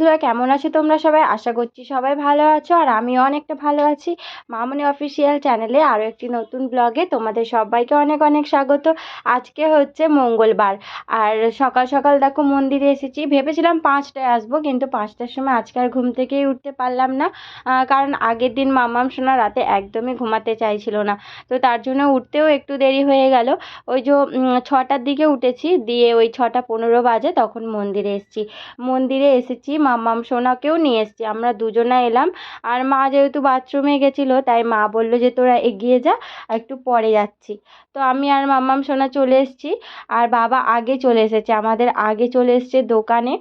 বন্ধুরা, কেমন আছো তোমরা সবাই? আশা করছি সবাই ভালো আছো আর আমিও অনেকটা ভালো আছি। মামনি অফিসিয়াল চ্যানেলে আরও একটি নতুন ব্লগে তোমাদের সবাইকে অনেক অনেক স্বাগত। আজকে হচ্ছে মঙ্গলবার আর সকাল সকাল দেখো মন্দিরে এসেছি। ভেবেছিলাম পাঁচটায় আসব কিন্তু পাঁচটার সময় আজকে আর ঘুম থেকেই উঠতে পারলাম না। কারণ আগের দিন মামাম সোনা রাতে একদমই ঘুমাতে চাইছিল না। তো তার জন্য উঠতেও একটু দেরি হয়ে গেল। ওই যে ছটার দিকে উঠেছি। দিয়ে ওই ছটা পনেরো বাজে তখন মন্দিরে এসেছি। মন্দিরে এসেছি মাম্মাম সোনাকেও নিয়ে এসেছি। আমরা দুজনা এলাম। আর মা যেহেতু বাথরুমে গেছিল, তাই মা বলল যে তোরা এগিয়ে যা একটু পরে যাচ্ছি। তো আমি আর মাম্মাম সোনা চলে এসছি। আর বাবা আগে চলে এসেছে, আমাদের আগে চলে এসছে দোকানে।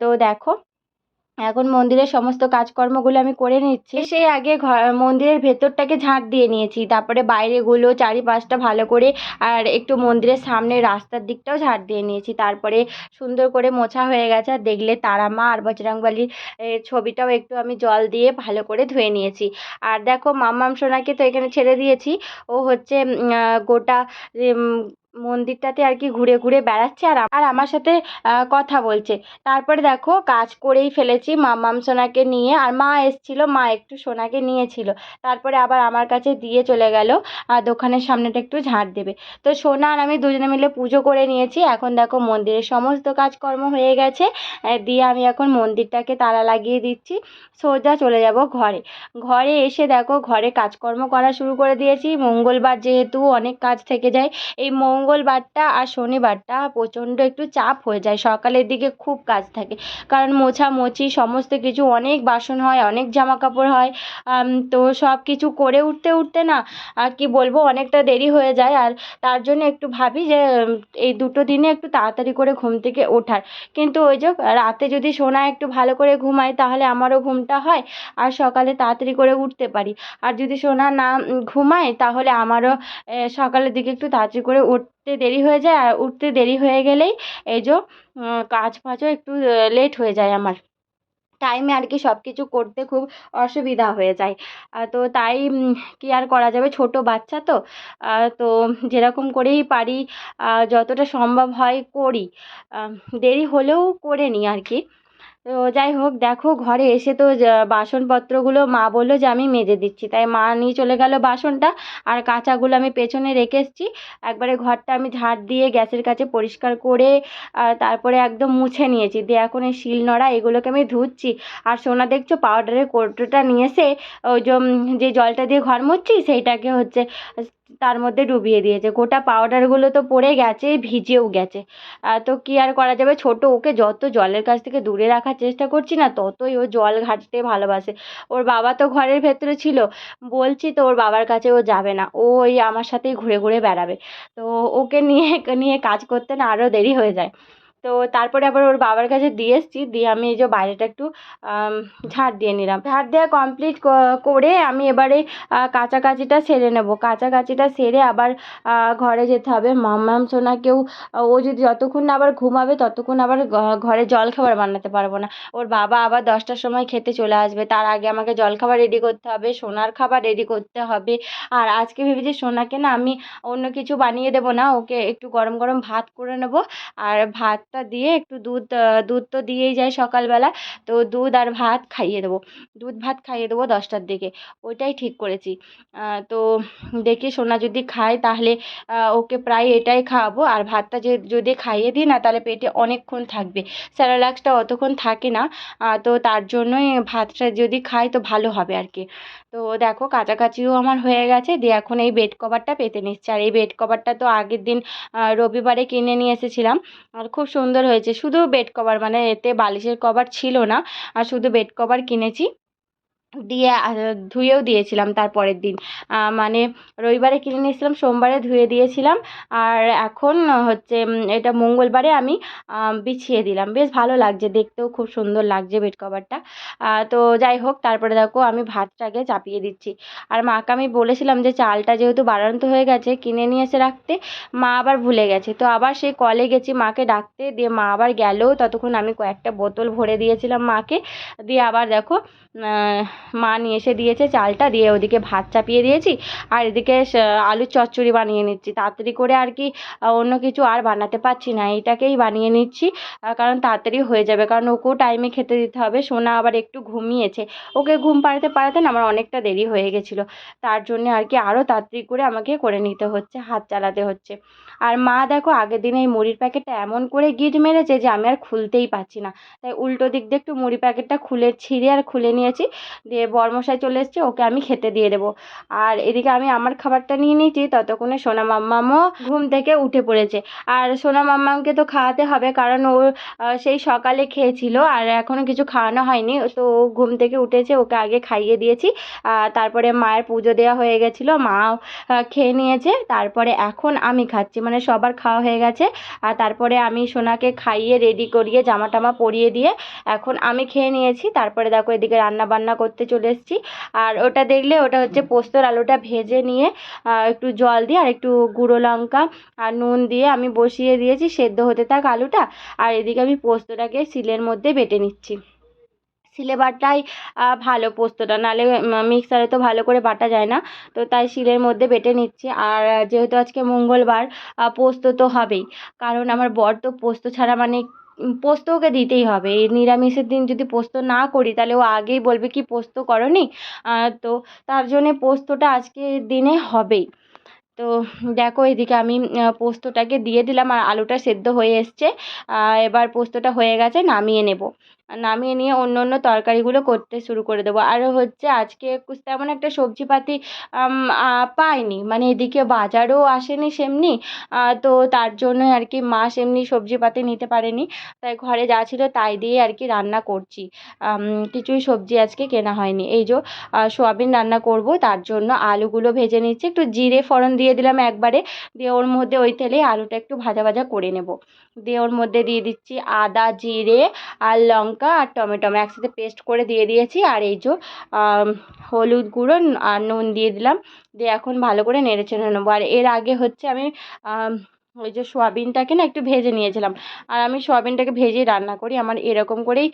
তো দেখো এখন মন্দিরের সমস্ত কাজকর্মগুলো আমি করে নিচ্ছি। সেই আগে ঘর মন্দিরের ভেতরটাকে ঝাঁট দিয়ে নিয়েছি। তারপরে বাইরেগুলো চারিপাশটা ভালো করে আর একটু মন্দিরের সামনে রাস্তার দিকটাও ঝাঁট দিয়ে নিয়েছি। তারপরে সুন্দর করে মোছা হয়ে গেছে আর দেখলে তারা মা আর বজরংবলীর ছবিটাও একটু আমি জল দিয়ে ভালো করে ধুয়ে নিয়েছি। আর দেখো মাম্মাম সোনাকে তো এখানে ছেড়ে দিয়েছি। ও হচ্ছে গোটা মন্দিরটাতে আর কি ঘুরে ঘুরে বেড়াচ্ছে আর আর আমার সাথে কথা বলছে। তারপরে দেখো, কাজ করেই ফেলেছি মাম্মাম সোনাকে নিয়ে। আর মা এসছিল, মা একটু সোনাকে নিয়েছিল। তারপরে আবার আমার কাছে দিয়ে চলে গেল, আর দোকানের সামনেটা একটু ঝাঁট দেবে। তো সোনা আর আমি দুজনে মিলে পুজো করে নিয়েছি। এখন দেখো মন্দিরের সমস্ত কাজকর্ম হয়ে গেছে। দিয়ে আমি এখন মন্দিরটাকে তালা লাগিয়ে দিচ্ছি। সোজা চলে যাব ঘরে। ঘরে এসে দেখো, ঘরে কাজকর্ম করা শুরু করে দিয়েছি। মঙ্গলবার যেহেতু অনেক কাজ থেকে যায়, এই মঙ্গলবারটা আর শনিবারটা প্রচণ্ড একটু চাপ হয়ে যায়। সকালের দিকে খুব কাজ থাকে। কারণ মোছামুছি, সমস্ত কিছু, অনেক বাসন হয়, অনেক জামা কাপড় হয় তো সব কিছু করে উঠতে উঠতে না আর কি বলব, অনেকটা দেরি হয়ে যায়। আর তার জন্য একটু ভাবি যে এই দুটো দিনে একটু তাড়াতাড়ি করে ঘুম থেকে ওঠার। কিন্তু ওই যে, রাতে যদি সোনা একটু ভালো করে ঘুমায়, তাহলে আমারও ঘুমটা হয় আর সকালে তাড়াতাড়ি করে উঠতে পারি। আর যদি সোনা না ঘুমায়, তাহলে আমারও সকালের দিকে একটু তাড়াতাড়ি করে উঠতে দেরি হয়ে যায় আর উঠতে দেরি হয়ে গেলেই এই যে কাজ ফাজও একটু লেট হয়ে যায় আমার। টাইমে আর কি সব কিছু করতে খুব অসুবিধা হয়ে যায়। তো তাই কি আর করা যাবে? ছোট বাচ্চা তো। তো যেরকম করেই পারি যতটা সম্ভব হয় করি। দেরি হলেও করে নিই আর কি। তো যাই হোক, দেখো ঘরে এসে তো বাসনপত্রগুলো মা বলল যে আমি মেজে দিচ্ছি। তাই মা নিয়ে চলে গেল বাসনটা আর কাঁচাগুলো আমি পেছনে রেখে এসেছি। একবারে ঘরটা আমি ঝাড় দিয়ে গ্যাসের কাছে পরিষ্কার করে আর তারপরে একদম মুছে নিয়েছি। দিয়ে এখন এই শিলনোড়া এগুলোকে আমি ধুচ্ছি। আর সোনা দেখছ পাউডারের কৌটোটা নিয়ে এসে ওই যে জলটা দিয়ে ঘর মুছছি সেইটাকে হচ্ছে তার মধ্যে ডুবিয়ে দিয়েছে। গোটা পাউডারগুলো তো পড়ে গেছে, ভিজেও গেছে। তো কি আর করা যাবে? ছোট ওকে যত জলের কাছ থেকে দূরে রাখার চেষ্টা করছি না, ততই ও জল ঘাঁটতে ভালোবাসে। ওর বাবা তো ঘরের ভেতরে ছিল। বলছি তো ওর বাবার কাছে ও যাবে না। ও ওই আমার সাথেই ঘুরে ঘুরে বেড়াবে। তো ওকে নিয়ে নিয়ে কাজ করতে না আরও দেরি হয়ে যায়। তো তারপরে আবার ওর বাবার কাছে দিয়ে এসেছি। দিয়ে আমি এই যে বাইরেটা একটু ঝাড় দিয়ে নিলাম। ঝাড় দেওয়া কমপ্লিট করে আমি এবারে কাচাকাচিটা সেরে নেব। কাচাকাচিটা সেরে আবার ঘরে যেতে হবে। মাম্মাম সোনাকেও ও যদি যতক্ষণ না আবার ঘুমাবে, ততক্ষণ আবার ঘরে জলখাবার বানাতে পারব না। ওর বাবা আবার দশটার সময় খেতে চলে আসবে। তার আগে আমাকে জলখাবার রেডি করতে হবে, সোনার খাবার রেডি করতে হবে। আর আজকে ভেবেছি সোনাকে না আমি অন্য কিছু বানিয়ে দেবো না, ওকে একটু গরম গরম ভাত করে নেব। আর ভাতটা দিয়ে একটু দুধ দুধ তো দিয়েই যায় সকালবেলা। তো দুধ আর ভাত খাইয়ে দেবো। দুধ, ভাত খাইয়ে দেবো দশটার দিকে। ওইটাই ঠিক করেছি। তো দেখি সোনা যদি খায় তাহলে ওকে প্রায় এটাই খাওয়াবো। আর ভাতটা যে, যদি খাইয়ে দিই না তাহলে পেটে অনেকক্ষণ থাকবে। স্যালাডাক্সটা অতক্ষণ থাকে না। তো তার জন্যই ভাতটা যদি খাই তো ভালো হবে আর কি। তো দেখো কাছাকাছিও আমার হয়ে গেছে। দিয়ে এখন এই বেড কভারটা পেতে নিচ্ছে। আর এই বেড কভারটা তো আগের দিন রবিবারে কিনে নিয়ে এসেছিলাম। আর খুব সুন্দর হয়েছে। শুধু বেড কভার মানে এতে বালিশের কভার ছিল না, আর শুধু বেড কভার কিনেছি। দিয়ে ধুয়েও দিয়েছিলাম তার পরের দিন মানে রবিবারে কিনে নিয়েছিলাম, সোমবারে ধুয়ে দিয়েছিলাম। আর এখন হচ্ছে এটা মঙ্গলবারে আমি বিছিয়ে দিলাম। বেশ ভালো লাগছে, দেখতেও খুব সুন্দর লাগছে বেড কভারটা তো যাই হোক, তারপরে দেখো আমি ভাতটাকে চাপিয়ে দিচ্ছি। আর মাকে আমি বলেছিলাম যে চালটা যেহেতু বাড়ন্ত হয়ে গেছে কিনে নিয়ে এসে রাখতে, মা আবার ভুলে গেছে। তো আবার সেই কলে গেছি মাকে ডাকতে, দিয়ে মা আবার গেলেও ততক্ষণ আমি কয়েকটা বোতল ভরে দিয়েছিলাম মাকে। দিয়ে আবার দেখো মা নিয়ে এসে দিয়েছে চালটা, দিয়ে ওদিকে ভাত চাপিয়ে দিয়েছি, আর এদিকে আলুর চচ্চড়ি বানিয়ে নিচ্ছি। তাড়াতাড়ি করে আর কি অন্য কিছু আর বানাতে পারছি না, এইটাকেই বানিয়ে নিচ্ছি কারণ তাড়াতাড়ি হয়ে যাবে, কারণ ওকেও টাইমে খেতে দিতে হবে। সোনা আবার একটু ঘুমিয়েছে, ওকে ঘুম পাড়াতে পাড়াতে না আমার অনেকটা দেরি হয়ে গেছিল। তার জন্য আর কি আরও তাড়াতাড়ি করে আমাকে করে নিতে হচ্ছে, হাত চালাতে হচ্ছে। আর মা দেখো আগের দিন এই মুড়ির প্যাকেটটা এমন করে গিট মেরেছে যে আমি আর খুলতেই পারছি না। তাই উল্টো দিক দিয়ে একটু মুড়ি প্যাকেটটা খুলে, ছিঁড়ে আর খুলে নিয়েছি। দিয়ে বরমশাই চলে এসছে, ওকে আমি খেতে দিয়ে দেবো। আর এদিকে আমি আমার খাবারটা নিয়ে নিয়েছি, ততক্ষণে সোনা মাম্মামও ঘুম থেকে উঠে পড়েছে। আর সোনা মাম্মামকে তো খাওয়াতে হবে, কারণ ও সেই সকালে খেয়েছিল, আর এখনও কিছু খাওয়ানো হয়নি। তো ও ঘুম থেকে উঠেছে, ওকে আগে খাইয়ে দিয়েছি। তারপরে মায়ের পুজো দেওয়া হয়ে গেছিল, মাও খেয়ে নিয়েছে। তারপরে এখন আমি খাচ্ছি মানে সবার খাওয়া হয়ে গেছে। আর তারপরে আমি সোনাকে খাইয়ে রেডি করিয়ে জামা টামা পরিয়ে দিয়ে এখন আমি খেয়ে নিয়েছি। তারপরে দেখো এদিকে রান্না বান্না করতে চলে এসেছি। আর ওটা দেখলে ওটা হচ্ছে পোস্তর আলুটা ভেজে নিয়ে একটু জল দিয়ে আর একটু গুঁড়ো লঙ্কা আর নুন দিয়ে আমি বসিয়ে দিয়েছি সেদ্ধ হতে থাক আলুটা। আর এদিকে আমি পোস্তটাকে শিলের মধ্যে বেটে নিচ্ছি। শিলে বাটাই ভালো পোস্তটা। নাহলে মিক্সারে তো ভালো করে বাটা যায় না। তো তাই শিলের মধ্যে বেটে নিচ্ছি। আর যেহেতু আজকে মঙ্গলবার পোস্ত তো হবেই। কারণ আমার বর তো পোস্ত ছাড়া মানে পোস্ত ওকে দিতেই হবে। এই নিরামিষের দিন যদি পোস্ত না করি, তাহলে ও আগেই বলবে কি পোস্ত করনি? তো তার জন্যে পোস্তটা আজকের দিনে হবেই। তো দেখো এদিকে আমি পোস্তটাকে দিয়ে দিলাম আর আলুটা সেদ্ধ হয়ে এসছে। এবার পোস্তটা হয়ে গেছে, নামিয়ে নেব। নামিয়ে নিয়ে অন্য অন্য তরকারিগুলো করতে শুরু করে দেবো। আর হচ্ছে আজকে তেমন একটা সবজিপাতি পাইনি। মানে এদিকে বাজারও আসেনি সেমনি তো তার জন্য আর কি মা সেমনি সবজিপাতি নিতে পারেনি। তাই ঘরে যা ছিল তাই দিয়ে আর কি রান্না করছি। কিছুই সবজি আজকে কেনা হয়নি। এই যে সোয়াবিন রান্না করব, তার জন্য আলুগুলো ভেজে নিচ্ছি। একটু জিরে ফোড়ন দিয়ে দিলাম একবারে। দিয়ে ওর মধ্যে ওই তেলে আলুটা একটু ভাজা ভাজা করে নেব। দিয়ে ওর মধ্যে দিয়ে দিচ্ছি আদা, জিরে আর লঙ্কা আর টমেটো আমি একসাথে পেস্ট করে দিয়ে দিয়েছি। আর এই যে হলুদ গুঁড়ো আর নুন দিয়ে দিলাম। দিয়ে এখন ভালো করে নেড়ে চেড়ে নেব। আর এর আগে হচ্ছে আম, ওই যে সোয়াবিনটাকে না একটু ভেজে নিয়েছিলাম। আর আমি সোয়াবিনটাকে ভেজেই রান্না করি, আমার এরকম করেই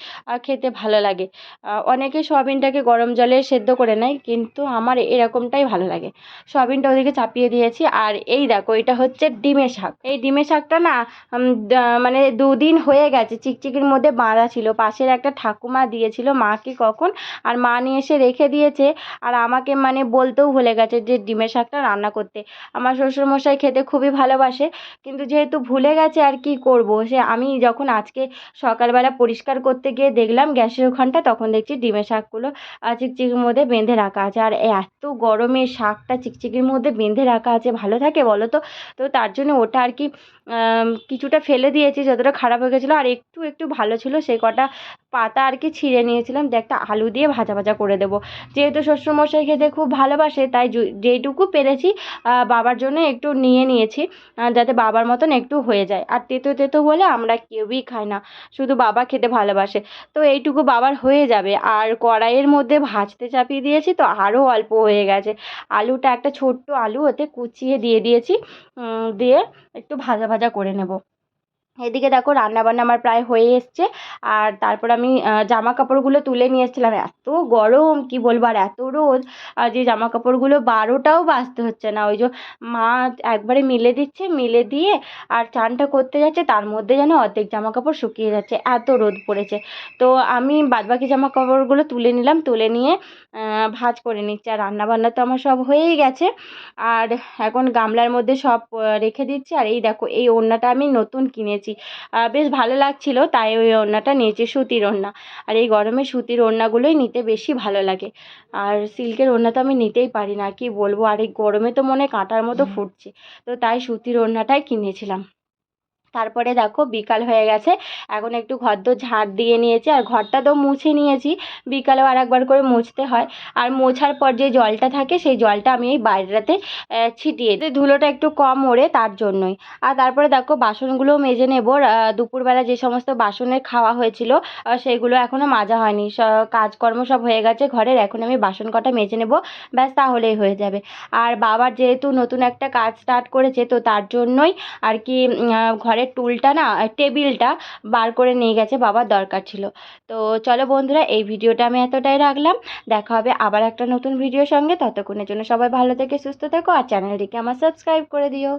খেতে ভালো লাগে। অনেকে সোয়াবিনটাকে গরম জলে সেদ্ধ করে নেয়, কিন্তু আমার এরকমটাই ভালো লাগে। সোয়াবিনটা ওদিকে চাপিয়ে দিয়েছি, আর এই দেখো, এটা হচ্ছে ডিমের শাক। এই ডিমের শাকটা না মানে দুদিন হয়ে গেছে, চিকচিকির মধ্যে বাঁধা ছিল। পাশের একটা ঠাকুমা দিয়েছিল মাকে কখন, আর মা নিয়ে এসে রেখে দিয়েছে, আর আমাকে মানে বলতেও ভুলে গেছে যে ডিমের শাকটা রান্না করতে। আমার শ্বশুরমশাই খেতে খুবই ভালোবাসে কিন্তু যেহেতু ভুলে গেছে আর কি করব, সে আমি যখন আজকে সকালবেলা পরিষ্কার করতে গিয়ে দেখলাম গ্যাসের ওখানটা, তখন দেখছি ডিমের শাকগুলো চিকচিকির মধ্যে বেঁধে রাখা আছে। আর এত গরমে শাকটা চিকচিকির মধ্যে বেঁধে রাখা আছে, ভালো থাকে বলো তো? তো তার জন্য ওটা আর কি কিছুটা ফেলে দিয়েছি, যতটা খারাপ হয়ে গেছিল। আর একটু একটু ভালো ছিল সেই কটা পাতা আর কি ছিঁড়ে নিয়েছিলাম একটা আলু দিয়ে ভাজা ভাজা করে দেবো। যেহেতু শ্বশুরমশাই খেতে খুব ভালোবাসে, তাই যেইটুকু পেরেছি বাবার জন্য একটু নিয়ে নিয়েছি যাতে বাবার মতন একটু হয়ে যায়। আর তেতো তেতো বলে আমরা কেউই খাই না, শুধু বাবা খেতে ভালোবাসে। তো এইটুকু বাবার হয়ে যাবে। আর কড়াইয়ের মধ্যে ভাজতে চাপিয়ে দিয়েছি, তো আরও অল্প হয়ে গেছে। আলুটা একটা ছোট্ট আলু ওতে কুচিয়ে দিয়ে দিয়েছি দিয়ে একটু ভাজা ভাজা করে নেব। এদিকে দেখো রান্নাবান্না আমার প্রায় হয়ে এসছে। আর তারপর আমি জামা কাপড়গুলো তুলে নিয়ে এসেছিলাম। এত গরম, কি বলব? আর এত রোদ, আর যে জামা কাপড়গুলো বারোটাও বাজতে হচ্ছে না। ওই যে মা একবারে মিলে দিচ্ছে, মিলে দিয়ে আর চানটা করতে যাচ্ছে, তার মধ্যে যেন অর্ধেক জামা কাপড় শুকিয়ে যাচ্ছে। এত রোদ পড়েছে। তো আমি বাদবাকি জামা কাপড়গুলো তুলে নিলাম, তুলে নিয়ে ভাঁজ করে নিচ্ছি। আর রান্নাবান্না তো আমার সব হয়েই গেছে। আর এখন গামলার মধ্যে সব রেখে দিচ্ছি। আর এই দেখো, এই ওড়নাটা আমি নতুন কিনেছি। আহ, বেশ ভালো লাগছিল তাই ওই ওড়নাটা নিয়েছি সুতির ওড়না আর এই গরমে সুতির ওড়নাগুলোই নিতে বেশি ভালো লাগে। আর সিল্কের ওড়না তো আমি নিতেই পারি না কি বলব? আর এই গরমে তো মনে হয় কাঁটার মতো ফুটছে। তো তাই সুতির ওড়নাটাই কিনেছিলাম। তারপরে দেখো বিকাল হয়ে গেছে। এখন একটু ঘরদোর ঝাঁট দিয়ে নিয়েছি। আর ঘরটা তো মুছে নিয়েছি। বিকালেও আর একবার করে মুছতে হয়। আর মোছার পর যে জলটা থাকে, সেই জলটা আমি এই বাইরেটাতে ছিটিয়ে দিই। ধুলোটা একটু কম ওড়ে তার জন্যই। আর তারপরে দেখো বাসনগুলোও মেজে নেব। দুপুরবেলা যে সমস্ত বাসনের খাওয়া হয়েছিল সেগুলো এখনও মাজা হয়নি। কাজকর্ম সব হয়ে গেছে ঘরের। এখন আমি বাসন কটা মেজে নেব। ব্যাস তাহলেই হয়ে যাবে। আর বাবার যেহেতু নতুন একটা কাজ স্টার্ট করেছে, তো তার জন্যই আর কি ঘরে ঘরের টুলটা না টেবিলটা বার করে নিয়ে গেছে বাবার দরকার ছিল। তো চলো বন্ধুরা, এই ভিডিওটা আমি এতটাই রাখলাম। দেখা হবে আবার একটা নতুন ভিডিওর সঙ্গে। ততক্ষণের জন্য সবাই ভালো থেকে সুস্থ থেকো আর চ্যানেলটিকে আমার সাবস্ক্রাইব করে দিও।